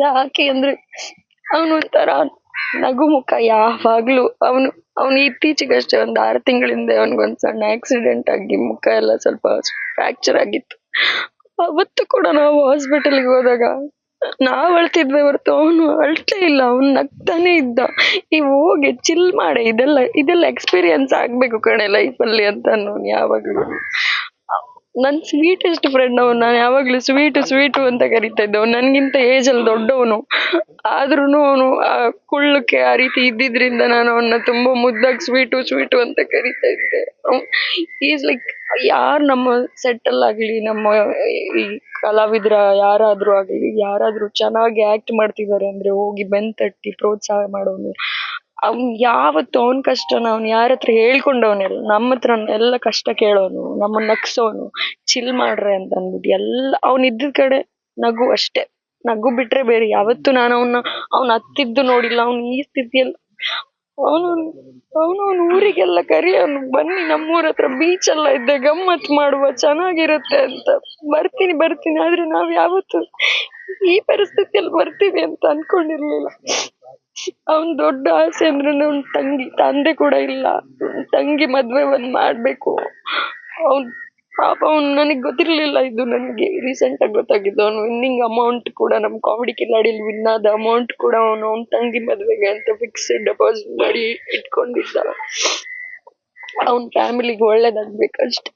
ಯಾಕೆ ಅಂದ್ರೆ ಅವನು ಒಂಥರ ನಗು ಮುಖ ಯಾವಾಗ್ಲೂ. ಅವನು ಅವನು ಇತ್ತೀಚೆಗಷ್ಟೇ ಒಂದ್ ಆರು ತಿಂಗಳಿಂದ ಅವನಿಗೊಂದು ಸಣ್ಣ ಆಕ್ಸಿಡೆಂಟ್ ಆಗಿ ಮುಖ ಎಲ್ಲ ಸ್ವಲ್ಪ ಫ್ರಾಕ್ಚರ್ ಆಗಿತ್ತು. ಅವತ್ತು ಕೂಡ ನಾವು ಹಾಸ್ಪಿಟಲ್ಗೆ ಹೋದಾಗ ನಾವ್ ಅಳ್ತಿದ್ವಿ ಹೊರತು ಅವನು ಅಳ್ತೇ ಇಲ್ಲ, ಅವನು ನಗ್ತಾನೆ ಇದ್ದ. ಈ ಹೋಗಿ ಚಿಲ್ ಮಾಡಿ, ಇದೆಲ್ಲ ಇದೆಲ್ಲ ಎಕ್ಸ್ಪೀರಿಯನ್ಸ್ ಆಗ್ಬೇಕು ಕಣೆ ಲೈಫಲ್ಲಿ ಅಂತ ನಾನು ಯಾವಾಗ್ಲೂ. ನನ್ ಸ್ವೀಟೆಸ್ಟ್ ಫ್ರೆಂಡ್ ಅವನು, ನಾನು ಯಾವಾಗಲೂ ಸ್ವೀಟು ಸ್ವೀಟು ಅಂತ ಕರಿತಾ ಇದ್ದೆ ಅವ್ನು ನನ್ಗಿಂತ ಏಜ್ ಅಲ್ಲಿ ದೊಡ್ಡವನು. ಆದ್ರೂ ಅವನು ಆ ಕುಳ್ಳಕ್ಕೆ ಆ ರೀತಿ ಇದ್ದಿದ್ರಿಂದ ನಾನು ಅವನ್ನ ತುಂಬಾ ಮುದ್ದಾಗಿ ಸ್ವೀಟು ಸ್ವೀಟು ಅಂತ ಕರಿತಾ ಇದ್ದೆ. ಈಸ್ ಲೈಕ್ ಯಾರು ನಮ್ಮ ಸೆಟ್ ಆಗ್ಲಿ, ನಮ್ಮ ಈ ಕಲಾವಿದ್ರ ಯಾರಾದ್ರೂ ಆಗ್ಲಿ, ಯಾರಾದ್ರೂ ಚೆನ್ನಾಗಿ ಆಕ್ಟ್ ಮಾಡ್ತಿದ್ದಾರೆ ಅಂದ್ರೆ ಹೋಗಿ ಬೆನ್ ತಟ್ಟಿ ಪ್ರೋತ್ಸಾಹ ಮಾಡೋನು. ಅವ್ನ್ ಯಾವತ್ತು ಅವನ್ ಕಷ್ಟನ ಅವ್ನ್ ಯಾರ ಹತ್ರ ಹೇಳ್ಕೊಂಡವನಿಲ್ಲ ನಮ್ಮ ಹತ್ರ ಎಲ್ಲ ಕಷ್ಟ ಕೇಳೋನು ನಮ್ಮನ್ನ ನಗ್ಸೋನು ಚಿಲ್ ಮಾಡ್ರೆ ಅಂತ ಅಂದ್ಬಿಟ್ಟು ಎಲ್ಲ, ಅವ್ನ್ ಇದ್ದಿದ್ ಕಡೆ ನಗು ಅಷ್ಟೇ. ನಗು ಬಿಟ್ರೆ ಬೇರೆ, ಯಾವತ್ತು ನಾನು ಅವನ್ನ ಅವ್ನ್ ಹತ್ತಿದ್ದು ನೋಡಿಲ್ಲ, ಅವ್ನ್ ಈ ಸ್ಥಿತಿಯಲ್ಲಿ ಅವನು ಅವನು ಅವ್ನ ಊರಿಗೆಲ್ಲ ಅವ್ನು ಬನ್ನಿ ನಮ್ಮೂರ ಹತ್ರ ಬೀಚ್ ಎಲ್ಲ ಇದೆ ಗಮ್ಮತ್ ಮಾಡುವ, ಚೆನ್ನಾಗಿರುತ್ತೆ ಅಂತ. ಬರ್ತೀನಿ ಬರ್ತೀನಿ, ಆದ್ರೆ ನಾವ್ ಯಾವತ್ತು ಈ ಪರಿಸ್ಥಿತಿಯಲ್ಲಿ ಬರ್ತೀವಿ ಅಂತ ಅನ್ಕೊಂಡಿರ್ಲಿಲ್ಲ. ಅವ್ನ್ ದೊಡ್ಡ ಆಸೆ ಅಂದ್ರೆ ಅವ್ನ್ ತಂಗಿ, ತಂದೆ ಕೂಡ ಇಲ್ಲ. ತಂಗಿ ಮದ್ವೆ ಒಂದ್ ಮಾಡ್ಬೇಕು. ಅವ್ನ್ ಪಾಪ ಅವ್ನ್ ನನಗ್ ಗೊತ್ತಿರ್ಲಿಲ್ಲ ಇದು ನನ್ಗೆ. ರೀಸೆಂಟ್ ಆಗಿ ಗೊತ್ತಾಗಿದ್ದು ಅವ್ನು ವಿನ್ನಿಂಗ್ ಅಮೌಂಟ್ ಕೂಡ ನಮ್ ಕಾಮಿಡಿ ಕಿಲಾಡಿಲಿ ವಿನ್ ಆದ ಅಮೌಂಟ್ ಕೂಡ ಅವನು ಅವ್ನ್ ತಂಗಿ ಮದ್ವೆಗೆ ಅಂತ ಫಿಕ್ಸ್ಡ್ ಡೆಪಾಸಿಟ್ ಮಾಡಿ ಇಟ್ಕೊಂಡಿದ್ದ. ಅವ್ನ್ ಫ್ಯಾಮಿಲಿಗೆ ಒಳ್ಳೇದಾಗ್ಬೇಕಷ್ಟೆ.